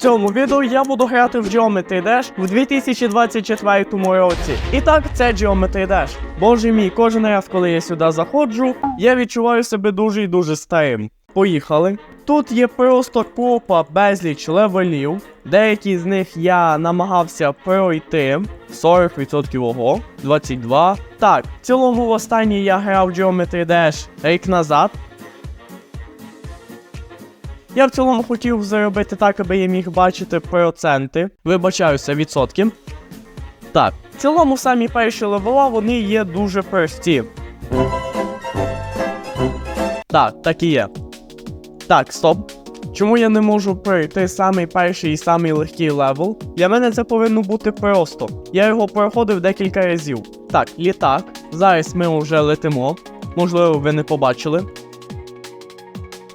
Цьому відео я буду грати в Geometry Dash в 2024 році. І так, це Geometry Dash. Боже мій, кожен раз, коли я сюди заходжу, я відчуваю себе дуже і дуже старим. Поїхали. Тут є просто купа безліч левелів. Деякі з них я намагався пройти. 40% ого, 22. Так, в цілому в останній я грав Geometry Dash рік назад. Я в цілому хотів зробити так, аби я міг бачити проценти. Вибачаюся, відсотки. Так, в цілому самі перші левела вони є дуже прості. Так, так і є. Так, стоп. Чому я не можу пройти самий перший і самий легкий левел? Для мене це повинно бути просто. Я його проходив декілька разів. Так, літак. Зараз ми вже летимо. Можливо, ви не побачили.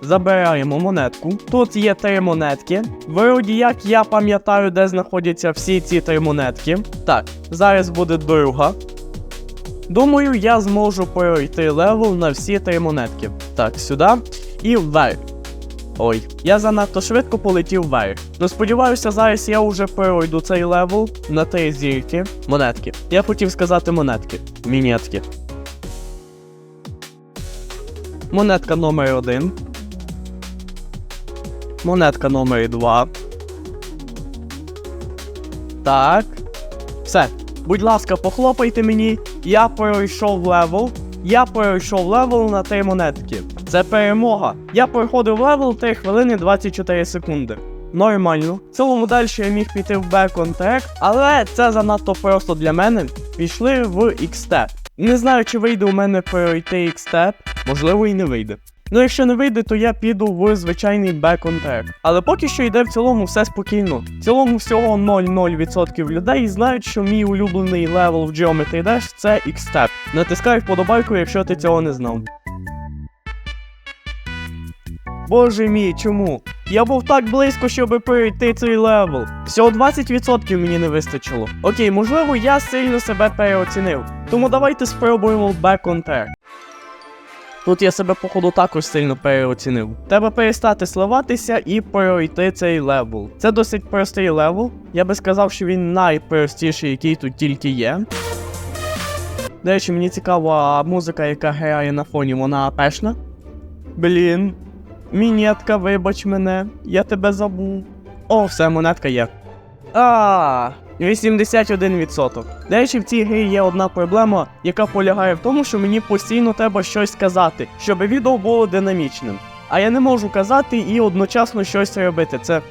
Забираємо монетку. Тут є три монетки. Вроді як я пам'ятаю, де знаходяться всі ці три монетки. Так, зараз буде друга. Думаю, я зможу пройти левел на всі три монетки. Так, сюди і вверх. Ой, я занадто швидко полетів вверх. Ну сподіваюся, зараз я вже пройду цей левел на три зірки. Монетки. Я хотів сказати монетки. Мінетки. Монетка номер один. Монетка номер 2. Так. Все. Будь ласка, похлопайте мені. Я пройшов левел. Я пройшов левел на 3 монетки. Це перемога. Я проходив левел 3 хвилини 24 секунди. Нормально. В цілому далі я міг піти в Back on Track, але це занадто просто для мене. Пішли в X-Step. Не знаю, чи вийде у мене пройти X-Step, можливо і не вийде. Ну, якщо не вийде, то я піду в звичайний on. Але поки що йде в цілому все спокійно. В цілому всього 0,0% людей знають, що мій улюблений левел в Geometry Dash це X-Step. Натискай вподобайку, якщо ти цього не знав. Боже мій, чому? Я був так близько, щоб пройти цей левел. Всього 20% мені не вистачило. Окей, можливо, я сильно себе переоцінив. Тому давайте спробуємо track. Тут я себе, походу, також сильно переоцінив. Треба перестати сливатися і пройти цей левел. Це досить простий левел. Я би сказав, що він найпростіший, який тут тільки є. До речі, мені цікава музика, яка грає на фоні, вона апешна. Блін. Мінетка, вибач мене, я тебе забув. О, все, монетка є. А, 81%. До речі, в цій грі є одна проблема, яка полягає в тому, що мені постійно треба щось сказати, щоб відео було динамічним. А я не можу казати і одночасно щось робити. Це.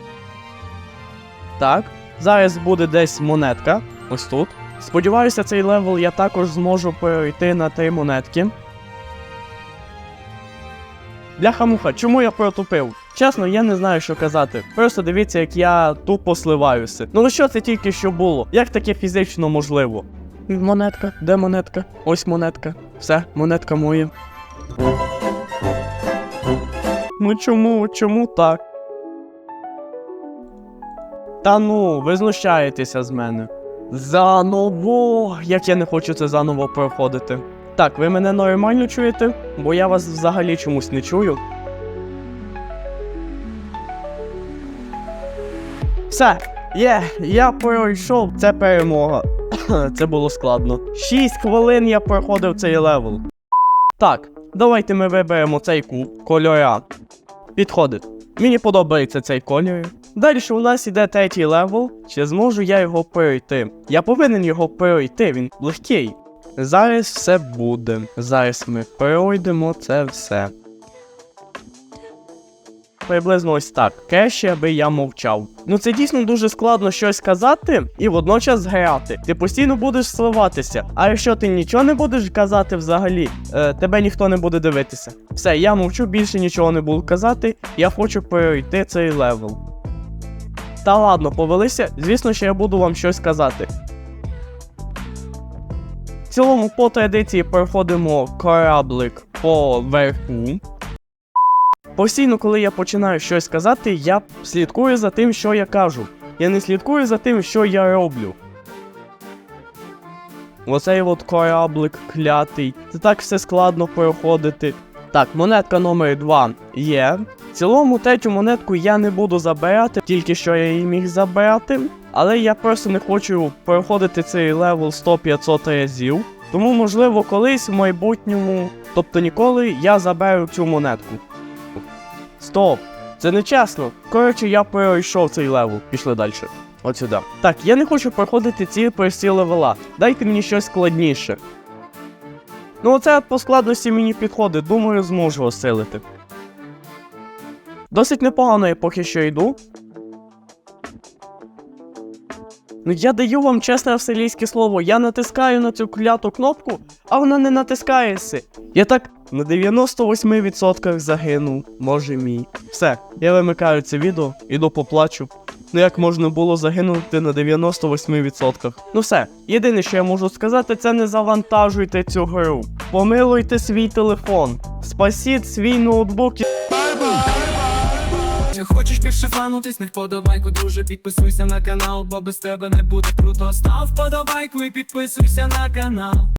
Так. Зараз буде десь монетка. Ось тут. Сподіваюся, цей левел я також зможу пройти на три монетки. Бляха-муха, чому я протупив? Чесно, я не знаю, що казати. Просто дивіться, як я тупо сливаюся. Ну що це тільки що було? Як таке фізично можливо? Монетка, де монетка? Ось монетка. Все, монетка моя. Ну чому, чому так? Та ну, ви знущаєтеся з мене. Заново! Як я не хочу це заново проходити. Так, ви мене нормально чуєте? Бо я вас взагалі чомусь не чую. Все, є, я пройшов, це перемога. це було складно. 6 хвилин я проходив цей левел. Так, давайте ми виберемо цей куб кольора. Підходить. Мені подобається цей кольор. Далі у нас іде третій левел. Чи зможу я його пройти? Я повинен його пройти, він легкий. Зараз все буде. Зараз ми пройдемо це все. Приблизно ось так. Краще, аби я мовчав. Ну це дійсно дуже складно щось казати і водночас грати. Ти постійно будеш сливатися. А якщо ти нічого не будеш казати взагалі, е, тебе ніхто не буде дивитися. Все, я мовчу, більше нічого не буду казати. Я хочу пройти цей левел. Та ладно, повелися. Звісно, що я буду вам щось казати. В цілому, по традиції проходимо кораблик по верху. Постійно, коли я починаю щось казати, я слідкую за тим, що я кажу. Я не слідкую за тим, що я роблю. Оцей от кораблик клятий. Це так все складно проходити. Так, монетка номер 2 є. В цілому третю монетку я не буду забирати, тільки що я її міг забрати. Але я просто не хочу проходити цей левел 100-500 разів. Тому, можливо, колись в майбутньому, тобто ніколи, я заберу цю монетку. Стоп! Це не чесно. Коротше, я пройшов цей левел. Пішли далі. От сюди. Так, я не хочу проходити ці прості левела. Дайте мені щось складніше. Ну, оце по складності мені підходить, думаю, зможу осилити. Досить непогано я поки що йду. Ну я даю вам чесне австралійське слово, я натискаю на цю кляту кнопку, а вона не натискається. Я так на 98% загинув, може мій. Все, я вимикаю це відео, іду поплачу. Ну як можна було загинути на 98%? Ну все, єдине, що я можу сказати, це не завантажуйте цю гру. Помилуйте свій телефон, спасіть свій ноутбук і хочеш більше фанутись, не вподобайку, друже, підписуйся на канал, бо без тебе не буде круто. Став вподобайку і підписуйся на канал.